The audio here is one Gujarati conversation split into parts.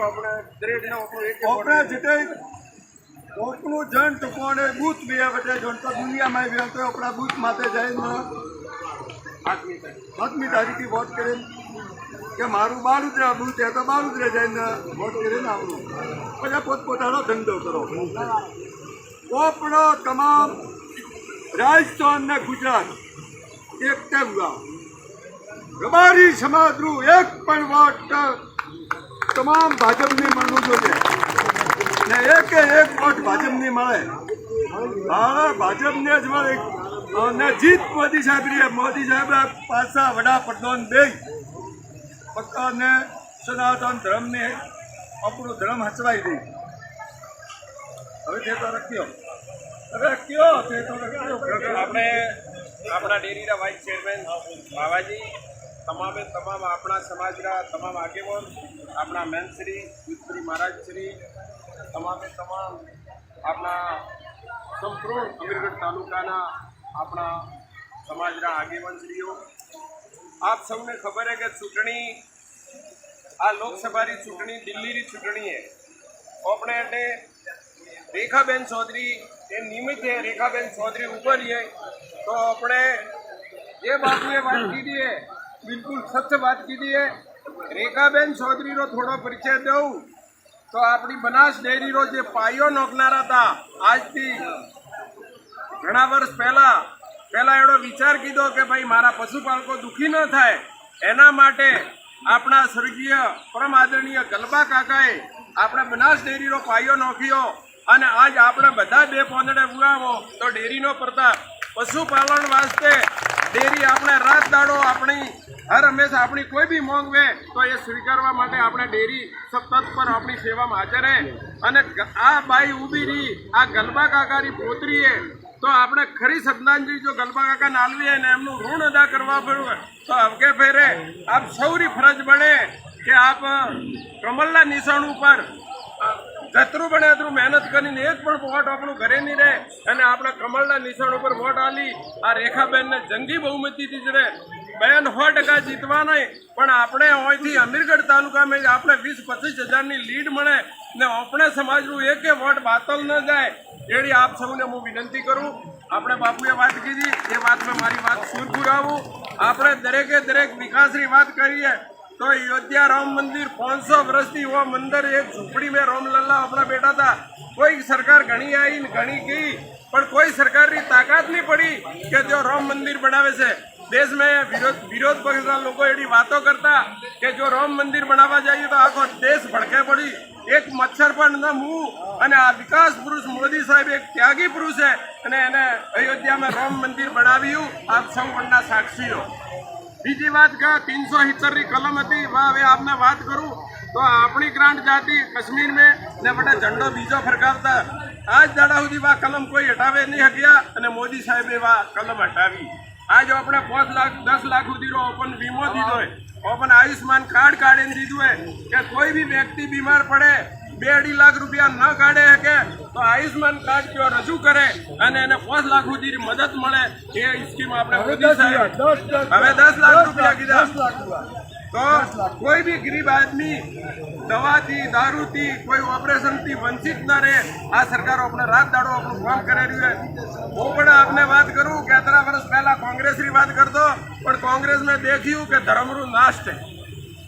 આપણે દરેકને આપણું એક એક ઓપરા જેટે ઓપનું જન ટુકોને બૂથ બે વટે જન તો દુનિયામાં બી તો આપણા બૂથ માટે જઈને આદમી તારીખથી વોટ કરીને કે મારું બારુદ્રા બૂથ છે તો બારુદ્રા જઈને વોટ કરીને આવવું. પછી પોતપોતાનો ધંધો કરો. ઓપડો તમામ રાજસ્થાન ને ગુજરાત એક હુआ રબારી સમાજનું એક પણ વોટ તમામ ભાજપની મળવું જોઈએ. ને એક એક વોટ ભાજપની મળે. હા, ભાજપને જ મળે. અને જીત મોદી સાહેબ મોદી સાહેબ પાછા વડાપ્રધાન બે અને સનાતન ધર્મને આપણું ધર્મ હચવાઈ દઈ હવે તે તો રખ્યો હવે કયો તે તો આપણે આપણા ડેરીના વાઇસ ચેરમેન બાવાજી તમામે તમામ આપણા સમાજના તમામ આગેવાન, આપણા મેનશ્રી યુથશ્રી મહારાજશ્રી તમામે તમામ આપણા સંપૂર્ણ અમીરગઢ તાલુકાના આપણા સમાજના આગેવાનશ્રીઓ. આપ સૌને ખબર છે કે ચૂંટણી, આ લોકસભાની ચૂંટણી દિલ્હીની ચૂંટણી છે આપણે એટલે રેખાબેન ચૌધરી, એ નિમિત્તે રેખાબેન ચૌધરી ઉપર છે તો આપણે જે બાજુએ વાત કીધી બિલકુલ સત્ય વાત કીધી એ રેખાબેન ચૌધરીનો થોડો પરિચય દઉં. તો આપણી બનાસ ડેરીનો જે પાયો નોખનારા હતા, આજથી ઘણા વર્ષ પહેલા પહેલા એનો વિચાર કીધો કે ભાઈ મારા પશુપાલકો દુઃખી ન થાય. એના માટે આપણા સ્વર્ગીય પરમ આદરણીય ગલબા કાકાએ આપણે બનાસ ડેરીનો પાયો નોખ્યો અને આજ આપણે બધા બે પોંદડે ઉગાવો તો ડેરીનો પ્રતાપ પશુપાલન વાસ્તે ડેરી આપણે રાત દાડો આપણી, હર હંમેશા આપણી કોઈ બી માંગ વે તો એ સ્વીકારવા માટે આપણે ડેરી સતત પર આપણી સેવામાં હાજર રહે અને આ બાઈ ઊભી રહી, આ ગલબા કાકાની પોતરીએ તો આપણે ખરી શ્રદ્ધાંજલિ જો ગલબા કાકા નાલવીએ ને એમનું ઋણ અદા કરવા પડ્યું તો અવકે ફેરે. આપ સૌની ફરજ બને કે આપ કમલના નિશાણ ઉપર જતરું બને એટલું મહેનત કરીને એક પણ વોટ આપણું ઘરે નહીં રહે. અને આપણા કમળના નિશાન ઉપર વોટ આલી, આ રેખાબેનને જંગી બહુમતીથી જ રહે. બેન સો ટકા જીતવા નહીં, પણ આપણે અહીંથી અમીરગઢ તાલુકામાં આપણે વીસ પચીસ હજારની લીડ મળે ને આપણે સમાજનું એકે વોટ બાતલ ન જાય. એવી આપ સૌને હું વિનંતી કરું, આપણે બાપુએ વાત કીધી, એ વાતમાં મારી વાત સુર પુરાવું આપણે દરેકે દરેક વિકાસની વાત કરીએ તો અયોધ્યા રામ મંદિર પાંચસો વર્ષથી वो મંદિર એક ઝૂંપડી में રામલલ્લા આપણા બેઠા હતા. કોઈ સરકાર ઘણી આવી ને ઘણી ગઈ, પણ કોઈ સરકારની તાકાત નહીં પડી કે જો રામ મંદિર બનાવે છે. દેશમાં વિરોધ વિરોધ પક્ષના લોકો એવી વાતો કરતા કે જો રામ મંદિર બનાવવા જઈએ તો આખો દેશ ભડકે પડી. એક મચ્છર પણ ન હું અને આ વિકાસ પુરુષ મોદી સાહેબ એક ત્યાગી પુરુષ છે અને એને અયોધ્યામાં રામ મંદિર બનાવ્યું. આપ સૌ પણના સાક્ષીઓ. બીજી વાત કે તીનસો સિત્તેરની કલમ હતી, હવે આપને વાત કરું, તો આપણી ગ્રાન્ટ જાતિ કશ્મીર મેં બટા ઝંડો બીજો ફરકાવતા. આજ દાડા સુધી વા કલમ કોઈ હટાવે નહીં હગ્યા અને મોદી સાહેબે વા કલમ હટાવી. આજ આપણે પાંચ લાખ, દસ લાખ સુધીનો ઓપન વીમો દીધો હોય. ઓપન આયુષ્યમાન કાર્ડ કાઢીને દીધું હોય કે કોઈ બી વ્યક્તિ બીમાર પડે બે અઢી લાખ રૂપિયા ન કાઢે શકે તો આયુષ્માન કાર્ડ જો રજૂ કરે અને એને પાંચ લાખ સુધી મદદ મળે એ સ્કીમ આપણે હવે દસ લાખ રૂપિયા કીધા. તો કોઈ બી ગરીબ આદમી દવાથી દારૂથી કોઈ ઓપરેશનથી વંચિત ન રહે. આ સરકાર આપણે રાત દાડો આપણું કામ કરી રહ્યું છે. હું પણ આપને વાત કરું કે ત્રણ વર્ષ પહેલા કોંગ્રેસની વાત કરતો પણ કોંગ્રેસ મેં દેખ્યું કે ધર્મનું નાશ છે.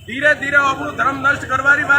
ધીરે ધીરે આપણું ધર્મ નષ્ટ કરવાની વાત